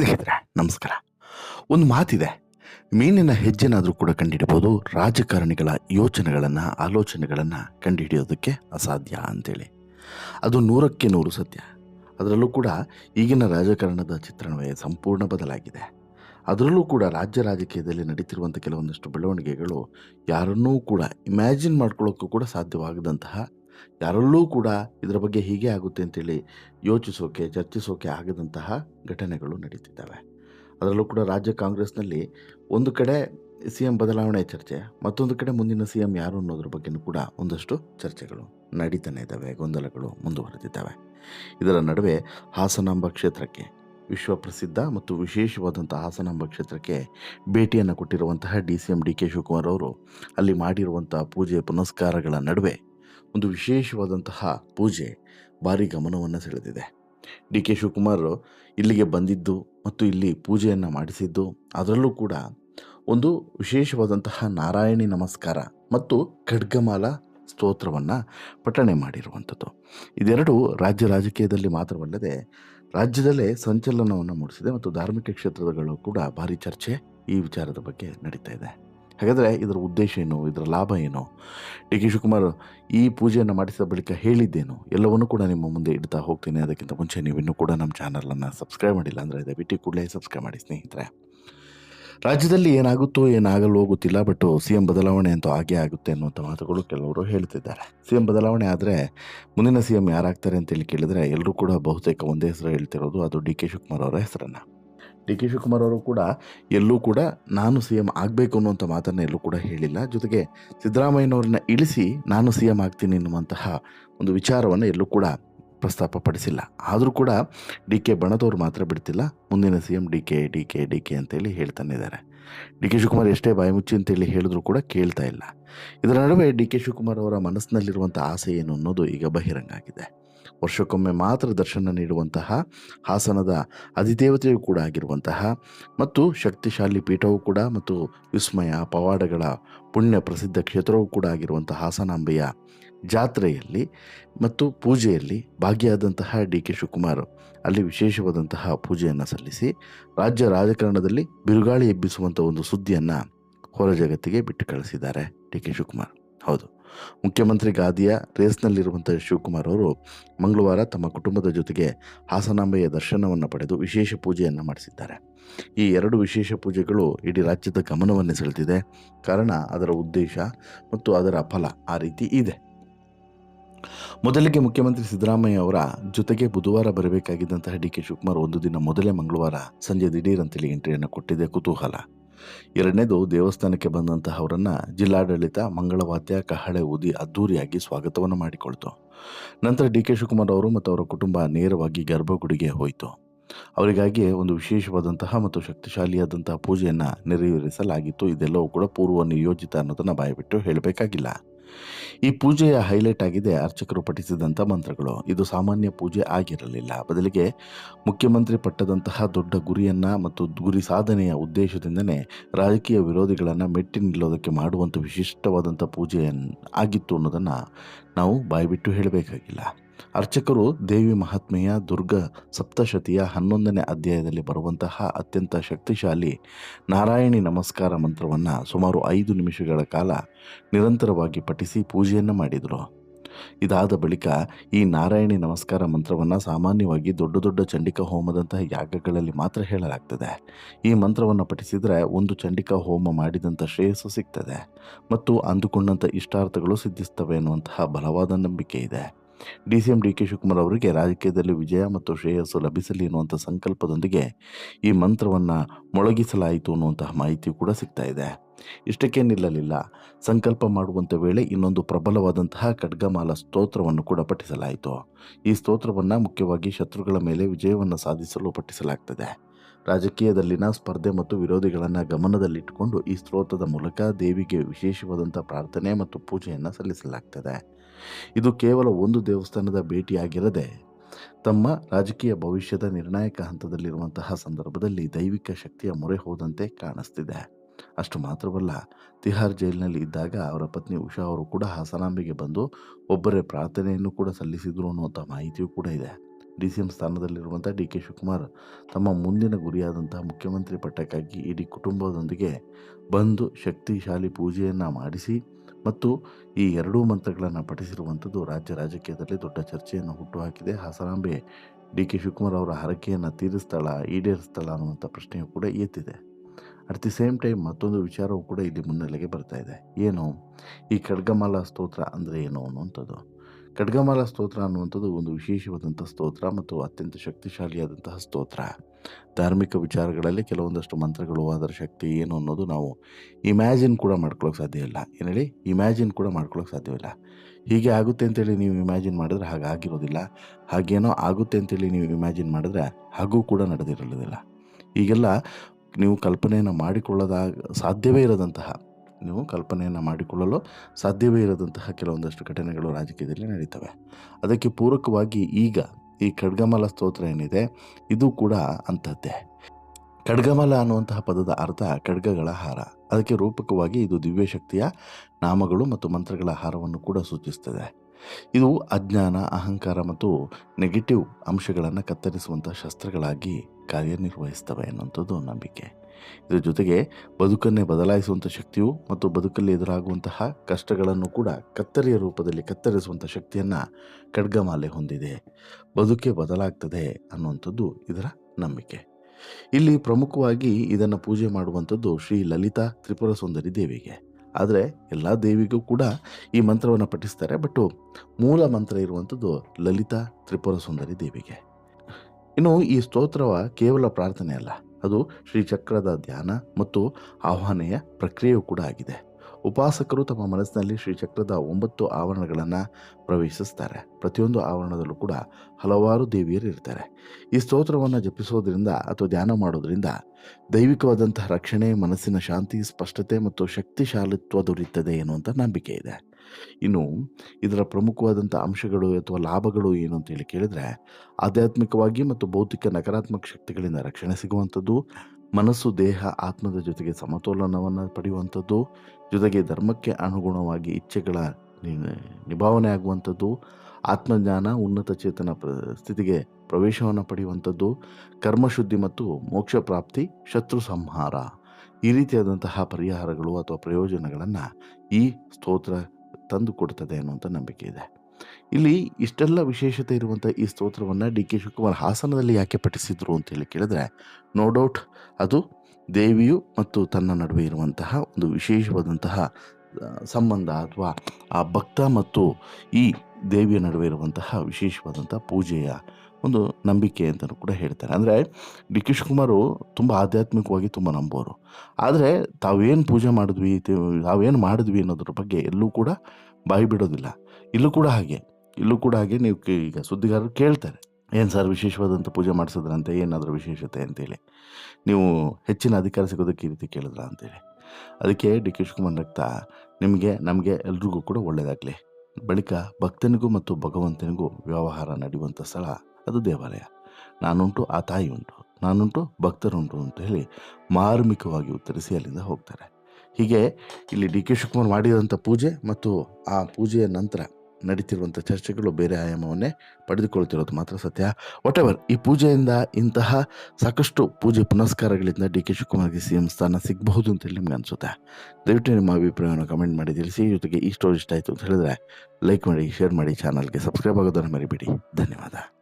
ಸ್ನೇಹಿತರೆ, ನಮಸ್ಕಾರ. ಒಂದು ಮಾತಿದೆ. ಮೀನಿನ ಹೆಜ್ಜೆನಾದರೂ ಕೂಡ ಕಂಡುಹಿಡಬಹುದು ರಾಜಕಾರಣಿಗಳ ಯೋಚನೆಗಳನ್ನು, ಆಲೋಚನೆಗಳನ್ನು ಕಂಡುಹಿಡಿಯೋದಕ್ಕೆ ಅಸಾಧ್ಯ ಅಂತೇಳಿ. ಅದು ನೂರಕ್ಕೆ ನೂರು ಸತ್ಯ. ಅದರಲ್ಲೂ ಕೂಡ ಈಗಿನ ರಾಜಕಾರಣದ ಚಿತ್ರಣವೇ ಸಂಪೂರ್ಣ ಬದಲಾಗಿದೆ. ಅದರಲ್ಲೂ ಕೂಡ ರಾಜ್ಯ ರಾಜಕೀಯದಲ್ಲಿ ನಡೀತಿರುವಂಥ ಕೆಲವೊಂದಷ್ಟು ಬೆಳವಣಿಗೆಗಳು ಯಾರನ್ನೂ ಕೂಡ ಇಮ್ಯಾಜಿನ್ ಮಾಡ್ಕೊಳ್ಳೋಕ್ಕೂ ಕೂಡ ಸಾಧ್ಯವಾಗದಂತಹ ಯಾರಲ್ಲೂ ಕೂಡ ಇದರ ಬಗ್ಗೆ ಹೀಗೆ ಆಗುತ್ತೆ ಅಂತೇಳಿ ಯೋಚಿಸೋಕೆ, ಚರ್ಚಿಸೋಕೆ ಆಗದಂತಹ ಘಟನೆಗಳು ನಡೀತಿದ್ದಾವೆ. ಅದರಲ್ಲೂ ಕೂಡ ರಾಜ್ಯ ಕಾಂಗ್ರೆಸ್ನಲ್ಲಿ ಒಂದು ಕಡೆ ಸಿ ಎಂ ಬದಲಾವಣೆ ಚರ್ಚೆ, ಮತ್ತೊಂದು ಕಡೆ ಮುಂದಿನ ಸಿ ಎಂ ಯಾರು ಅನ್ನೋದ್ರ ಬಗ್ಗೆನೂ ಕೂಡ ಒಂದಷ್ಟು ಚರ್ಚೆಗಳು ನಡೀತಾನೆ ಇದ್ದಾವೆ, ಗೊಂದಲಗಳು ಮುಂದುವರೆದಿದ್ದಾವೆ. ಇದರ ನಡುವೆ ಹಾಸನಾಂಬ ಕ್ಷೇತ್ರಕ್ಕೆ, ವಿಶ್ವಪ್ರಸಿದ್ಧ ಮತ್ತು ವಿಶೇಷವಾದಂಥ ಹಾಸನಾಂಬ ಕ್ಷೇತ್ರಕ್ಕೆ ಭೇಟಿಯನ್ನು ಕೊಟ್ಟಿರುವಂತಹ D C M D K Shivakumar ಅವರು, ಅಲ್ಲಿ ಮಾಡಿರುವಂಥ ಪೂಜೆ ಪುನಸ್ಕಾರಗಳ ನಡುವೆ ಒಂದು ವಿಶೇಷವಾದಂತಹ ಪೂಜೆ ಭಾರಿ ಗಮನವನ್ನು ಸೆಳೆದಿದೆ. ಡಿ ಕೆ ಶಿವಕುಮಾರ್ ಇಲ್ಲಿಗೆ ಬಂದಿದ್ದು ಮತ್ತು ಇಲ್ಲಿ ಪೂಜೆಯನ್ನು ಮಾಡಿಸಿದ್ದು, ಅದರಲ್ಲೂ ಕೂಡ ಒಂದು ವಿಶೇಷವಾದಂತಹ ನಾರಾಯಣಿ ನಮಸ್ಕಾರ ಮತ್ತು ಖಡ್ಗಮಾಲ ಸ್ತೋತ್ರವನ್ನು ಪಠಣೆ ಮಾಡಿರುವಂಥದ್ದು. ಇದೆರಡು ರಾಜ್ಯ ರಾಜಕೀಯದಲ್ಲಿ ಮಾತ್ರವಲ್ಲದೆ ರಾಜ್ಯದಲ್ಲೇ ಸಂಚಲನವನ್ನು ಮೂಡಿಸಿದೆ ಮತ್ತು ಧಾರ್ಮಿಕ ಕ್ಷೇತ್ರಗಳು ಕೂಡ ಭಾರಿ ಚರ್ಚೆ ಈ ವಿಚಾರದ ಬಗ್ಗೆ ನಡೀತಾ ಇದೆ. ಹಾಗಾದರೆ ಇದರ ಉದ್ದೇಶ ಏನು? ಇದರ ಲಾಭ ಏನು? ಡಿ ಕೆ ಶಿವಕುಮಾರ್, ಈ ಪೂಜೆಯನ್ನು ಮಾಡಿಸಿದ ಬಳಿಕ ಹೇಳಿದ್ದೇನು? ಎಲ್ಲವನ್ನೂ ಕೂಡ ನಿಮ್ಮ ಮುಂದೆ ಇಡ್ತಾ ಹೋಗ್ತೀನಿ. ಅದಕ್ಕಿಂತ ಮುಂಚೆ ನೀವು ಇನ್ನೂ ಕೂಡ ನಮ್ಮ ಚಾನಲನ್ನು ಸಬ್ಸ್ಕ್ರೈಬ್ ಮಾಡಿಲ್ಲ ಅಂದರೆ ದಯವಿಟ್ಟು ಕೂಡಲೇ ಸಬ್ಸ್ಕ್ರೈಬ್ ಮಾಡಿ, ಸ್ನೇಹಿತರೆ. ರಾಜ್ಯದಲ್ಲಿ ಏನಾಗುತ್ತೋ ಏನಾಗಲ್ಲೋ ಗೊತ್ತಿಲ್ಲ ಬಟ್ ಸಿ ಎಂ ಬದಲಾವಣೆ ಅಂತೂ ಆಗೇ ಆಗುತ್ತೆ ಅನ್ನುವಂಥ ಮಾತುಗಳು ಕೆಲವರು ಹೇಳ್ತಿದ್ದಾರೆ ಸಿ ಎಂ ಬದಲಾವಣೆ ಆದರೆ ಮುಂದಿನ ಸಿ ಎಂ ಯಾರಾಗ್ತಾರೆ ಅಂತೇಳಿ ಕೇಳಿದರೆ ಎಲ್ಲರೂ ಕೂಡ ಬಹುತೇಕ ಒಂದೇ ಹೆಸರು ಹೇಳ್ತಿರೋದು, ಅದು ಡಿ ಕೆ ಶಿವಕುಮಾರ್ ಅವರ ಹೆಸರನ್ನು. ಡಿ ಕೆ ಶಿವಕುಮಾರ್ ಅವರು ಕೂಡ ಎಲ್ಲೂ ಕೂಡ ನಾನು ಸಿ ಎಂ ಆಗಬೇಕು ಅನ್ನುವಂಥ ಮಾತನ್ನು ಎಲ್ಲೂ ಕೂಡ ಹೇಳಿಲ್ಲ. ಜೊತೆಗೆ ಸಿದ್ದರಾಮಯ್ಯನವ್ರನ್ನ ಇಳಿಸಿ ನಾನು ಸಿ ಎಂ ಆಗ್ತೀನಿ ಎನ್ನುವಂತಹ ಒಂದು ವಿಚಾರವನ್ನು ಎಲ್ಲೂ ಕೂಡ ಪ್ರಸ್ತಾಪಪಡಿಸಿಲ್ಲ ಆದರೂ ಕೂಡ ಡಿ ಕೆ ಬಣದವ್ರು ಮಾತ್ರ ಬಿಡ್ತಿಲ್ಲ. ಮುಂದಿನ C M D K D K D K ಅಂತೇಳಿ ಹೇಳ್ತಾನೆ ಇದ್ದಾರೆ. ಡಿ ಕೆ ಶಿವಕುಮಾರ್ ಎಷ್ಟೇ ಬಾಯಿ ಮುಚ್ಚಿ ಅಂತೇಳಿ ಹೇಳಿದ್ರು ಕೂಡ ಕೇಳ್ತಾ ಇಲ್ಲ. ಇದರ ನಡುವೆ ಡಿ ಕೆ ಶಿವಕುಮಾರ್ ಅವರ ಮನಸ್ಸಿನಲ್ಲಿರುವಂಥ ಆಸೆ ಏನು ಅನ್ನೋದು ಈಗ ಬಹಿರಂಗ ಆಗಿದೆ ವರ್ಷಕ್ಕೊಮ್ಮೆ ಮಾತ್ರ ದರ್ಶನ ನೀಡುವಂತಹ ಹಾಸನದ ಅಧಿದೇವತೆಯೂ ಕೂಡ ಆಗಿರುವಂತಹ ಮತ್ತು ಶಕ್ತಿಶಾಲಿ ಪೀಠವೂ ಕೂಡ ಮತ್ತು ವಿಸ್ಮಯ, ಪವಾಡಗಳ ಪುಣ್ಯ ಪ್ರಸಿದ್ಧ ಕ್ಷೇತ್ರವೂ ಕೂಡ ಆಗಿರುವಂತಹ ಹಾಸನಾಂಬೆಯ ಜಾತ್ರೆಯಲ್ಲಿ ಮತ್ತು ಪೂಜೆಯಲ್ಲಿ ಭಾಗಿಯಾದಂತಹ ಡಿ ಕೆ ಶಿವಕುಮಾರ್. ಅಲ್ಲಿ ವಿಶೇಷವಾದಂತಹ ಪೂಜೆಯನ್ನು ಸಲ್ಲಿಸಿ ರಾಜ್ಯ ರಾಜಕಾರಣದಲ್ಲಿ ಬಿರುಗಾಳಿ ಎಬ್ಬಿಸುವಂಥ ಒಂದು ಸುದ್ದಿಯನ್ನು ಹೊರ ಜಗತ್ತಿಗೆ ಬಿಟ್ಟು ಕಳಿಸಿದ್ದಾರೆ ಡಿ ಕೆ ಶಿವಕುಮಾರ್. ಹೌದು. ಮುಖ್ಯಮಂತ್ರಿ ಗಾದಿಯ ರೇಸ್ನಲ್ಲಿರುವಂಥ ಶಿವಕುಮಾರ್ ಅವರು ಮಂಗಳವಾರ ತಮ್ಮ ಕುಟುಂಬದ ಜೊತೆಗೆ ಹಾಸನಾಂಬೆಯ ದರ್ಶನವನ್ನು ಪಡೆದು ವಿಶೇಷ ಪೂಜೆಯನ್ನು ಮಾಡಿಸಿದ್ದಾರೆ. ಈ ಎರಡು ವಿಶೇಷ ಪೂಜೆಗಳು ಇಡೀ ರಾಜ್ಯದ ಗಮನವನ್ನು ಸೆಳೆದಿದೆ. ಕಾರಣ ಅದರ ಉದ್ದೇಶ ಮತ್ತು ಅದರ ಫಲ ಆ ರೀತಿ ಇದೆ. ಮೊದಲಿಗೆ ಮುಖ್ಯಮಂತ್ರಿ ಸಿದ್ದರಾಮಯ್ಯ ಅವರ ಜೊತೆಗೆ ಬುಧವಾರ ಬರಬೇಕಾಗಿದ್ದಂತಹ ಡಿ ಕೆ ಶಿವಕುಮಾರ್ ಒಂದು ದಿನ ಮೊದಲೇ ಮಂಗಳವಾರ ಸಂಜೆ ದಿಢೀರ್ ಅಂತೇಳಿ ಎಂಟ್ರಿಯನ್ನು ಕೊಟ್ಟಿದೆ. ಕುತೂಹಲ. ಎರಡನೇದು ದೇವಸ್ಥಾನಕ್ಕೆ ಬಂದಂತಹವರನ್ನು ಜಿಲ್ಲಾಡಳಿತ ಮಂಗಳವಾದ್ಯ ಕಹಳೆ ಊದಿ ಅದ್ದೂರಿಯಾಗಿ ಸ್ವಾಗತವನ್ನು ಮಾಡಿಕೊಳ್ತು. ನಂತರ ಡಿ ಕೆ ಶಿವಕುಮಾರ್ ಅವರು ಮತ್ತು ಅವರ ಕುಟುಂಬ ನೇರವಾಗಿ ಗರ್ಭಗುಡಿಗೆ ಹೋಯಿತು. ಅವರಿಗಾಗಿ ಒಂದು ವಿಶೇಷವಾದಂತಹ ಮತ್ತು ಶಕ್ತಿಶಾಲಿಯಾದಂತಹ ಪೂಜೆಯನ್ನು ನೆರವೇರಿಸಲಾಗಿತ್ತು. ಇದೆಲ್ಲವೂ ಕೂಡ ಪೂರ್ವ ನಿಯೋಜಿತ ಅನ್ನೋದನ್ನು ಬಾಯ್ಬಿಟ್ಟು ಹೇಳಬೇಕಾಗಿಲ್ಲ. ಈ ಪೂಜೆಯ ಹೈಲೈಟ್ ಆಗಿದೆ ಅರ್ಚಕರು ಪಠಿಸಿದಂಥ ಮಂತ್ರಗಳು. ಇದು ಸಾಮಾನ್ಯ ಪೂಜೆ ಆಗಿರಲಿಲ್ಲ. ಬದಲಿಗೆ ಮುಖ್ಯಮಂತ್ರಿ ಪಟ್ಟದಂತಹ ದೊಡ್ಡ ಗುರಿಯನ್ನು ಮತ್ತು ಗುರಿ ಸಾಧನೆಯ ಉದ್ದೇಶದಿಂದನೇ ರಾಜಕೀಯ ವಿರೋಧಿಗಳನ್ನು ಮೆಟ್ಟಿ ನಿಲ್ಲೋದಕ್ಕೆ ಮಾಡುವಂಥ ವಿಶಿಷ್ಟವಾದಂಥ ಪೂಜೆ ಆಗಿತ್ತು ಅನ್ನೋದನ್ನು ನಾವು ಬಾಯ್ಬಿಟ್ಟು ಹೇಳಬೇಕಾಗಿಲ್ಲ. ಅರ್ಚಕರು ದೇವಿ ಮಹಾತ್ಮೆಯ ದುರ್ಗ ಸಪ್ತಶತಿಯ ಹನ್ನೊಂದನೇ ಅಧ್ಯಾಯದಲ್ಲಿ ಬರುವಂತಹ ಅತ್ಯಂತ ಶಕ್ತಿಶಾಲಿ ನಾರಾಯಣಿ ನಮಸ್ಕಾರ ಮಂತ್ರವನ್ನು ಸುಮಾರು ಐದು ನಿಮಿಷಗಳ ಕಾಲ ನಿರಂತರವಾಗಿ ಪಠಿಸಿ ಪೂಜೆಯನ್ನು ಮಾಡಿದರು. ಇದಾದ ಬಳಿಕ ಈ ನಾರಾಯಣಿ ನಮಸ್ಕಾರ ಮಂತ್ರವನ್ನು ಸಾಮಾನ್ಯವಾಗಿ ದೊಡ್ಡ ದೊಡ್ಡ ಚಂಡಿಕಾ ಹೋಮದಂತಹ ಯಾಗಗಳಲ್ಲಿ ಮಾತ್ರ ಹೇಳಲಾಗ್ತದೆ. ಈ ಮಂತ್ರವನ್ನು ಪಠಿಸಿದರೆ ಒಂದು ಚಂಡಿಕಾ ಹೋಮ ಮಾಡಿದಂಥ ಶ್ರೇಯಸ್ಸು ಸಿಗ್ತದೆ. ಮತ್ತು ಅಂದುಕೊಂಡಂಥ ಇಷ್ಟಾರ್ಥಗಳು ಸಿದ್ಧಿಸ್ತವೆ ಎನ್ನುವಂತಹ ಬಲವಾದ ನಂಬಿಕೆ ಇದೆ. D C M D K Shivakumar ಅವರಿಗೆ ರಾಜಕೀಯದಲ್ಲಿ ವಿಜಯ ಮತ್ತು ಶ್ರೇಯಸ್ಸು ಲಭಿಸಲಿ ಎನ್ನುವಂಥ ಸಂಕಲ್ಪದೊಂದಿಗೆ ಈ ಮಂತ್ರವನ್ನು ಮೊಳಗಿಸಲಾಯಿತು ಅನ್ನುವಂತಹ ಮಾಹಿತಿಯು ಕೂಡ ಸಿಗ್ತಾ ಇದೆ. ಇಷ್ಟಕ್ಕೆ ನಿಲ್ಲಲಿಲ್ಲ. ಸಂಕಲ್ಪ ಮಾಡುವಂಥ ವೇಳೆ ಇನ್ನೊಂದು ಪ್ರಬಲವಾದಂತಹ ಖಡ್ಗಮಾಲ ಸ್ತೋತ್ರವನ್ನು ಕೂಡ ಪಠಿಸಲಾಯಿತು. ಈ ಸ್ತೋತ್ರವನ್ನು ಮುಖ್ಯವಾಗಿ ಶತ್ರುಗಳ ಮೇಲೆ ವಿಜಯವನ್ನು ಸಾಧಿಸಲು ಪಠಿಸಲಾಗ್ತದೆ. ರಾಜಕೀಯದಲ್ಲಿನ ಸ್ಪರ್ಧೆ ಮತ್ತು ವಿರೋಧಿಗಳನ್ನು ಗಮನದಲ್ಲಿಟ್ಟುಕೊಂಡು ಈ ಸ್ತೋತ್ರದ ಮೂಲಕ ದೇವಿಗೆ ವಿಶೇಷವಾದಂಥ ಪ್ರಾರ್ಥನೆ ಮತ್ತು ಪೂಜೆಯನ್ನು ಸಲ್ಲಿಸಲಾಗ್ತದೆ. ಇದು ಕೇವಲ ಒಂದು ದೇವಸ್ಥಾನದ ಭೇಟಿಯಾಗಿರದೆ ತಮ್ಮ ರಾಜಕೀಯ ಭವಿಷ್ಯದ ನಿರ್ಣಾಯಕ ಹಂತದಲ್ಲಿರುವಂತಹ ಸಂದರ್ಭದಲ್ಲಿ ದೈವಿಕ ಶಕ್ತಿಯ ಮೊರೆ ಹೋದಂತೆ ಕಾಣಿಸ್ತಿದೆ. ಅಷ್ಟು ಮಾತ್ರವಲ್ಲ ತಿಹಾರ್ ಜೈಲಿನಲ್ಲಿ ಇದ್ದಾಗ ಅವರ ಪತ್ನಿ ಉಷಾ ಅವರು ಕೂಡ ಹಾಸನಾಂಬೆಗೆ ಬಂದು ಒಬ್ಬರೇ ಪ್ರಾರ್ಥನೆಯನ್ನು ಕೂಡ ಸಲ್ಲಿಸಿದ್ರು ಅನ್ನುವಂಥ ಮಾಹಿತಿಯೂ ಕೂಡ ಇದೆ. ಡಿ ಸಿ ಎಂ ಸ್ಥಾನದಲ್ಲಿರುವಂಥ ಡಿ ಕೆ ಶಿವಕುಮಾರ್ ತಮ್ಮ ಮುಂದಿನ ಗುರಿಯಾದಂತಹ ಮುಖ್ಯಮಂತ್ರಿ ಪಟ್ಟಕ್ಕಾಗಿ ಇಡೀ ಕುಟುಂಬದೊಂದಿಗೆ ಬಂದು ಶಕ್ತಿಶಾಲಿ ಪೂಜೆಯನ್ನು ಮಾಡಿಸಿ ಮತ್ತು ಈ ಎರಡೂ ಮಂತ್ರಗಳನ್ನು ಪಠಿಸಿರುವಂಥದ್ದು ರಾಜ್ಯ ರಾಜಕೀಯದಲ್ಲಿ ದೊಡ್ಡ ಚರ್ಚೆಯನ್ನು ಹುಟ್ಟುಹಾಕಿದೆ. ಹಾಸನಾಂಬೆ ಡಿ ಕೆ ಶಿವಕುಮಾರ್ ಅವರ ಹರಕೆಯನ್ನು ತೀರಿಸ್ತಾಳ ಈಡೇರಿಸ್ತಾಳ ಅನ್ನುವಂಥ ಪ್ರಶ್ನೆಯೂ ಕೂಡ ಎತ್ತಿದೆ. ಅಟ್ ದಿ ಸೇಮ್ ಟೈಮ್ ಮತ್ತೊಂದು ವಿಚಾರವೂ ಕೂಡ ಇಲ್ಲಿ ಮುನ್ನೆಲೆಗೆ ಬರ್ತಾ ಇದೆ. ಏನು? ಈ ಖಡ್ಗಮಾಲ ಸ್ತೋತ್ರ ಅಂದರೆ ಏನು ಅನ್ನುವಂಥದ್ದು. ಖಡ್ಗಮಾಲ ಸ್ತೋತ್ರ ಅನ್ನುವಂಥದ್ದು ಒಂದು ವಿಶೇಷವಾದಂಥ ಸ್ತೋತ್ರ ಮತ್ತು ಅತ್ಯಂತ ಶಕ್ತಿಶಾಲಿಯಾದಂತಹ ಸ್ತೋತ್ರ. ಧಾರ್ಮಿಕ ವಿಚಾರಗಳಲ್ಲಿ ಕೆಲವೊಂದಷ್ಟು ಮಂತ್ರಗಳು, ಅದರ ಶಕ್ತಿ ಏನು ಅನ್ನೋದು ನಾವು ಇಮ್ಯಾಜಿನ್ ಕೂಡ ಮಾಡ್ಕೊಳ್ಳೋಕೆ ಸಾಧ್ಯ ಇಲ್ಲ. ಏನು ಹೇಳಿ? ಇಮ್ಯಾಜಿನ್ ಕೂಡ ಮಾಡ್ಕೊಳ್ಳೋಕೆ ಸಾಧ್ಯವಿಲ್ಲ ಹೀಗೆ ಆಗುತ್ತೆ ಅಂತೇಳಿ ನೀವು ಇಮ್ಯಾಜಿನ್ ಮಾಡಿದ್ರೆ ಹಾಗಾಗಿರೋದಿಲ್ಲ ಹಾಗೇನೋ ಆಗುತ್ತೆ ಅಂತೇಳಿ ನೀವು ಇಮ್ಯಾಜಿನ್ ಮಾಡಿದ್ರೆ ಹಾಗೂ ಕೂಡ ನಡೆದಿರಲಿಲ್ಲ. ಈಗೆಲ್ಲ ನೀವು ಕಲ್ಪನೆಯನ್ನು ಮಾಡಿಕೊಳ್ಳೋದಾಗ ಸಾಧ್ಯವೇ ಇರದಂತಹ, ನೀವು ಕಲ್ಪನೆಯನ್ನು ಮಾಡಿಕೊಳ್ಳಲು ಸಾಧ್ಯವೇ ಇರದಂತಹ ಕೆಲವೊಂದಷ್ಟು ಘಟನೆಗಳು ರಾಜಕೀಯದಲ್ಲಿ ನಡೀತವೆ. ಅದಕ್ಕೆ ಪೂರಕವಾಗಿ ಈಗ ಈ ಖಡ್ಗಮಲ ಸ್ತೋತ್ರ ಏನಿದೆ, ಇದು ಕೂಡ ಅಂಥದ್ದೇ. ಖಡ್ಗಮಲ ಅನ್ನುವಂತಹ ಪದದ ಅರ್ಥ ಖಡ್ಗಗಳ ಹಾರ. ಅದಕ್ಕೆ ರೂಪಕವಾಗಿ ಇದು ದಿವ್ಯಶಕ್ತಿಯ ನಾಮಗಳು ಮತ್ತು ಮಂತ್ರಗಳ ಹಾರವನ್ನು ಕೂಡ ಸೂಚಿಸ್ತದೆ. ಇದು ಅಜ್ಞಾನ, ಅಹಂಕಾರ ಮತ್ತು ನೆಗೆಟಿವ್ ಅಂಶಗಳನ್ನು ಕತ್ತರಿಸುವಂಥ ಶಸ್ತ್ರಗಳಾಗಿ ಕಾರ್ಯನಿರ್ವಹಿಸ್ತವೆ ಅನ್ನುವಂಥದ್ದು ನಂಬಿಕೆ. ಇದರ ಜೊತೆಗೆ ಬದುಕನ್ನೇ ಬದಲಾಯಿಸುವಂಥ ಶಕ್ತಿಯು ಮತ್ತು ಬದುಕಲ್ಲಿ ಎದುರಾಗುವಂತಹ ಕಷ್ಟಗಳನ್ನು ಕೂಡ ಕತ್ತರಿಯ ರೂಪದಲ್ಲಿ ಕತ್ತರಿಸುವಂಥ ಶಕ್ತಿಯನ್ನು ಖಡ್ಗಮಾಲೆ ಹೊಂದಿದೆ. ಬದುಕೆ ಬದಲಾಗ್ತದೆ ಅನ್ನುವಂಥದ್ದು ಇದರ ನಂಬಿಕೆ. ಇಲ್ಲಿ ಪ್ರಮುಖವಾಗಿ ಇದನ್ನು ಪೂಜೆ ಮಾಡುವಂಥದ್ದು ಶ್ರೀ ಲಲಿತಾ ತ್ರಿಪುರ ಸುಂದರಿ ದೇವಿಗೆ. ಆದರೆ ಎಲ್ಲ ದೇವಿಗೂ ಕೂಡ ಈ ಮಂತ್ರವನ್ನು ಪಠಿಸ್ತಾರೆ, ಬಟ್ ಮೂಲ ಮಂತ್ರ ಇರುವಂಥದ್ದು ಲಲಿತಾ ತ್ರಿಪುರ ಸುಂದರಿ ದೇವಿಗೆ. ಇನ್ನು ಈ ಸ್ತೋತ್ರವ ಕೇವಲ ಪ್ರಾರ್ಥನೆ ಅಲ್ಲ, ಅದು ಶ್ರೀಚಕ್ರದ ಧ್ಯಾನ ಮತ್ತು ಆಹ್ವಾನೆಯ ಪ್ರಕ್ರಿಯೆಯೂ ಕೂಡ ಆಗಿದೆ. ಉಪಾಸಕರು ತಮ್ಮ ಮನಸ್ಸಿನಲ್ಲಿ ಶ್ರೀಚಕ್ರದ ಒಂಬತ್ತು ಆವರಣಗಳನ್ನು ಪ್ರವೇಶಿಸ್ತಾರೆ. ಪ್ರತಿಯೊಂದು ಆವರಣದಲ್ಲೂ ಕೂಡ ಹಲವಾರು ದೇವಿಯರು ಇರ್ತಾರೆ. ಈ ಸ್ತೋತ್ರವನ್ನು ಜಪಿಸೋದ್ರಿಂದ ಅಥವಾ ಧ್ಯಾನ ಮಾಡೋದ್ರಿಂದ ದೈವಿಕವಾದಂತಹ ರಕ್ಷಣೆ, ಮನಸ್ಸಿನ ಶಾಂತಿ, ಸ್ಪಷ್ಟತೆ ಮತ್ತು ಶಕ್ತಿಶಾಲಿತ್ವ ದೊರೆಯುತ್ತದೆ ಎನ್ನುವಂಥ ನಂಬಿಕೆ ಇದೆ. ಇನ್ನು ಇದರ ಪ್ರಮುಖವಾದಂಥ ಅಂಶಗಳು ಅಥವಾ ಲಾಭಗಳು ಏನು ಅಂತ ಹೇಳಿ ಕೇಳಿದರೆ, ಆಧ್ಯಾತ್ಮಿಕವಾಗಿ ಮತ್ತು ಭೌತಿಕ ನಕಾರಾತ್ಮಕ ಶಕ್ತಿಗಳಿಂದ ರಕ್ಷಣೆ ಸಿಗುವಂಥದ್ದು, ಮನಸ್ಸು, ದೇಹ, ಆತ್ಮದ ಜೊತೆಗೆ ಸಮತೋಲನವನ್ನು ಪಡೆಯುವಂಥದ್ದು, ಜೊತೆಗೆ ಧರ್ಮಕ್ಕೆ ಅನುಗುಣವಾಗಿ ಇಚ್ಛೆಗಳ ನಿಭಾವಣೆ ಆಗುವಂಥದ್ದು, ಆತ್ಮಜ್ಞಾನ, ಉನ್ನತ ಚೇತನ ಪ್ರ, ಸ್ಥಿತಿಗೆ ಪ್ರವೇಶವನ್ನು ಪಡೆಯುವಂಥದ್ದು, ಕರ್ಮಶುದ್ಧಿ ಮತ್ತು ಮೋಕ್ಷ ಪ್ರಾಪ್ತಿ, ಶತ್ರು ಸಂಹಾರ ಈ ರೀತಿಯಾದಂತಹ ಪರಿಹಾರಗಳು ಅಥವಾ ಪ್ರಯೋಜನಗಳನ್ನು ಈ ಸ್ತೋತ್ರ ತಂದು ಕೊಡ್ತದೆ ಅನ್ನುವಂಥ ನಂಬಿಕೆ ಇದೆ. ಇಲ್ಲಿ ಇಷ್ಟೆಲ್ಲ ವಿಶೇಷತೆ ಇರುವಂಥ ಈ ಸ್ತೋತ್ರವನ್ನು ಡಿ ಕೆ ಶಿವಕುಮಾರ್ ಹಾಸನದಲ್ಲಿ ಯಾಕೆ ಪಠಿಸಿದ್ರು ಅಂತೇಳಿ ಕೇಳಿದ್ರೆ, ನೋ ಡೌಟ್ ಅದು ದೇವಿಯು ಮತ್ತು ತನ್ನ ನಡುವೆ ಇರುವಂತಹ ಒಂದು ವಿಶೇಷವಾದಂತಹ ಸಂಬಂಧ ಅಥವಾ ಆ ಭಕ್ತ ಮತ್ತು ಈ ದೇವಿಯ ನಡುವೆ ಇರುವಂತಹ ವಿಶೇಷವಾದಂಥ ಪೂಜೆಯ ಒಂದು ನಂಬಿಕೆ ಅಂತಲೂ ಕೂಡ ಹೇಳ್ತಾರೆ. ಅಂದರೆ ಡಿ ಕೆ ಶಿವಕುಮಾರು ತುಂಬ ಆಧ್ಯಾತ್ಮಿಕವಾಗಿ ತುಂಬ ನಂಬೋರು. ಆದರೆ ತಾವೇನು ಪೂಜೆ ಮಾಡಿದ್ವಿ ತಾವೇನು ಮಾಡಿದ್ವಿ ಅನ್ನೋದ್ರ ಬಗ್ಗೆ ಎಲ್ಲೂ ಕೂಡ ಬಾಯಿ ಬಿಡೋದಿಲ್ಲ. ಇಲ್ಲೂ ಕೂಡ ಹಾಗೆ. ಇಲ್ಲೂ ಕೂಡ ಹಾಗೆ ನೀವು ಈಗ ಸುದ್ದಿಗಾರರು ಕೇಳ್ತಾರೆ, ಏನು ಸರ್ ವಿಶೇಷವಾದಂಥ ಪೂಜೆ ಮಾಡಿಸಿದ್ರಂತೆ ಏನಾದರೂ ವಿಶೇಷತೆ ಅಂತೇಳಿ ನೀವು ಹೆಚ್ಚಿನ ಅಧಿಕಾರ ಸಿಗೋದಕ್ಕೆ ಈ ರೀತಿ ಕೇಳಿದ್ರ ಅಂತೇಳಿ ಅದಕ್ಕೆ ಡಿ ಕೆ ಶಿವಕುಮಾರ್ ರಕ್ತ ನಿಮಗೆ, ನಮಗೆ ಎಲ್ರಿಗೂ ಕೂಡ ಒಳ್ಳೆಯದಾಗಲಿ ಬಳಿಕ ಭಕ್ತನಿಗೂ ಮತ್ತು ಭಗವಂತನಿಗೂ ವ್ಯವಹಾರ ನಡೆಯುವಂಥ ಸ್ಥಳ ಅದು ದೇವಾಲಯ. ನಾನುಂಟು, ಆ ತಾಯಿ ಉಂಟು ನಾನುಂಟು, ಭಕ್ತರುಂಟು ಅಂತ ಹೇಳಿ ಮಾರ್ಮಿಕವಾಗಿ ಉತ್ತರಿಸಿ ಅಲ್ಲಿಂದ ಹೋಗ್ತಾರೆ. ಹೀಗೆ ಇಲ್ಲಿ ಡಿ ಕೆ ಶಿವಕುಮಾರ್ ಮಾಡಿದಂಥ ಪೂಜೆ ಮತ್ತು ಆ ಪೂಜೆಯ ನಂತರ ನಡೀತಿರುವಂಥ ಚರ್ಚೆಗಳು ಬೇರೆ ಆಯಾಮವನ್ನೇ ಪಡೆದುಕೊಳ್ತಿರೋದು ಮಾತ್ರ ಸತ್ಯ. ವಾಟ್ ಎವರ್ ಈ ಪೂಜೆಯಿಂದ ಇಂತಹ ಸಾಕಷ್ಟು ಪೂಜೆ ಪುನಸ್ಕಾರಗಳಿಂದ ಡಿ ಕೆ ಶಿವಕುಮಾರ್ಗೆ ಸಿ ಎಂ ಸ್ಥಾನ ಸಿಗಬಹುದು ಅಂತೇಳಿ ನಿಮ್ಗೆ ಅನಿಸುತ್ತೆ. ದಯವಿಟ್ಟು ನಿಮ್ಮ ಅಭಿಪ್ರಾಯವನ್ನು ಕಮೆಂಟ್ ಮಾಡಿ, ತಿಳಿಸಿ. ಜೊತೆಗೆ ಈ ಸ್ಟೋರಿ ಇಷ್ಟ ಆಯಿತು ಅಂತ ಹೇಳಿದ್ರೆ ಲೈಕ್ ಮಾಡಿ ಶೇರ್ ಮಾಡಿ ಚಾನಲ್ಗೆ ಸಬ್ಸ್ಕ್ರೈಬ್ ಆಗೋದನ್ನು ಮರಿಬೇಡಿ. ಧನ್ಯವಾದ.